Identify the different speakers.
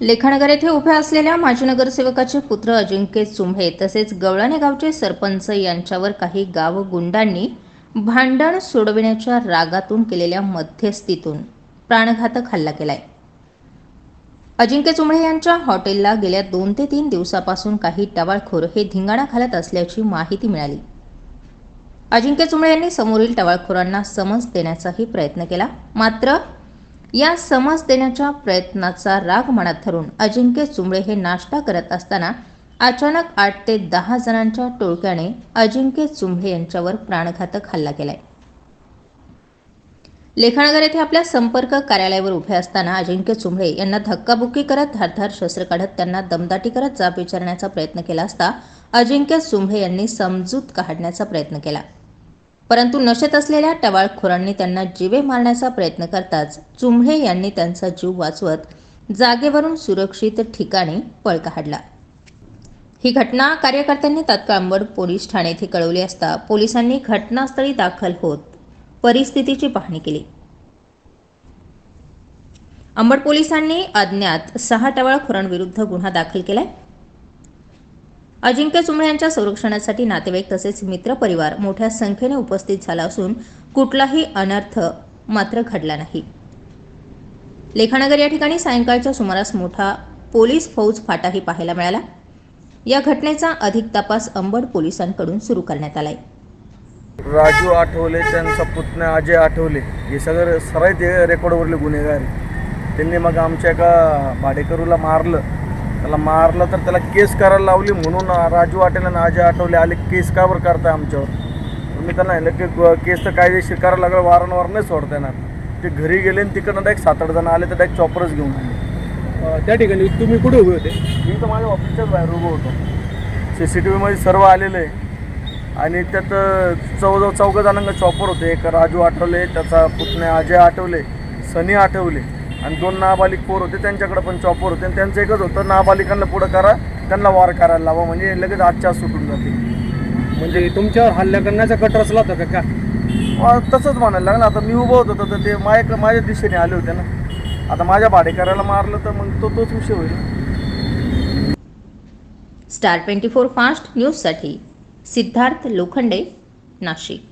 Speaker 1: लेखानगर येथे उभ्या असलेल्या माजी नगरसेवकाचे पुत्र अजिंक्य चुंभे तसेच गवळाने गावचे सरपंच यांच्यावर काही गाव गुंडांनी भांडण सोडविण्याच्या रागातून केलेल्या मध्यस्थीतून प्राणघातक हल्ला केलाय. अजिंक्य चुंभे यांच्या हॉटेलला गेल्या दोन ते तीन दिवसापासून काही टवाळखोर हे धिंगाणा घालत असल्याची माहिती मिळाली. अजिंक्य चुंबळे यांनी समोरील टवाळखोरांना समज देण्याचाही प्रयत्न केला मात्र या समज देण्याच्या प्रयत्नाचा राग मनात धरून अजिंक्य चुंबळे हे नाश्ता करत असताना अचानक आठ ते दहा जणांच्या टोळक्याने अजिंक्य चुंबळे यांच्यावर प्राणघातक हल्ला केलाय. लेखानगर येथे आपल्या संपर्क कार्यालयावर उभे असताना अजिंक्य चुंबळे यांना धक्काबुक्की करत धारधार शस्त्र काढत त्यांना दमदाटी करत जाब विचारण्याचा प्रयत्न केला असता अजिंक्य चुंबळे यांनी समजूत काढण्याचा प्रयत्न केला. परंतु नशेत असलेल्या टवाळखोरांनी त्यांना जीवे मारण्याचा प्रयत्न करताच चुंभळे यांनी त्यांचा जीव वाचवत जागेवरून सुरक्षित ठिकाणी पळ काढला. ही घटना कार्यकर्त्यांनी तात्काळ अंबड पोलीस ठाणे येथे कळवली असता पोलिसांनी घटनास्थळी दाखल होत परिस्थितीची पाहणी केली. अंबड पोलिसांनी अज्ञात सहा टवाळखोरांविरुद्ध गुन्हा दाखल केलाय. अजिंक्य सुमळे यांच्या संरक्षणासाठी नातेवाईक तसेच मित्रपरिवार मोठ्या संख्येने उपस्थित झाला असून कुठलाही अनर्थ मात्र घडला नाही. लेखानगर या ठिकाणी सायंकाळच्या सुमारास मोठा पोलीस फौज फाटाही पाहायला मिळाला. या घटनेचा अधिक तपास अंबड पोलिसांकडून सुरू करण्यात आलाय.
Speaker 2: राजू आठवले त्यांचा पुतण्या अजय आठवले हे सगळं सराईत हे रेकॉर्डवरले गुन्हेगार त्यांनी मग आमच्या एका भाडेकरूला मारलं. त्याला मारलं तर त्याला केस करायला लावली म्हणून राजू आठवले आणि अजय आठवले आले केस का बरं करताय आमच्यावर? मी त्यांना म्हणलं की केस तर कायदेशीर करायला लागलं वारंवार नाही सोडता येणार. ते घरी गेले आणि तिकडनं डायरेक्ट सात आठ जण आले तर डायरेक्ट चॉपरच घेऊन आले.
Speaker 3: त्या ठिकाणी तुम्ही कुठे उभे होते?
Speaker 2: मी तर माझ्या ऑफिसच्याच बाहेर उभं होतो. सी सी टी व्हीमध्ये सर्व आलेलं. आहे आणि त्यात चौदा चौघ जणांना चॉपर होते. एक राजू आठवले त्याचा पुतण्या अजय आठवले सनी आठवले. आणि दोन नाबालिक पोर होते त्यांच्याकडे पण चॉपर होते आणि त्यांचं एकच होतं नाबालिकांना पुढं करा त्यांना वार करायला लावा म्हणजे लगेच आजच्या सुटून जाते.
Speaker 3: म्हणजे तुमच्यावर हल्ला करण्याचा कट रचला होता का
Speaker 2: अं, तसंच म्हणायला लागलं. आता मी उभं होतो तर ते माझ्या माझ्या दिशेने आले होते ना. आता माझ्या भाडेकराला मारलं तर मग तो तोच विषय होईल.
Speaker 1: स्टार ट्वेंटी फोर फास्ट न्यूजसाठी सिद्धार्थ लोखंडे नाशिक.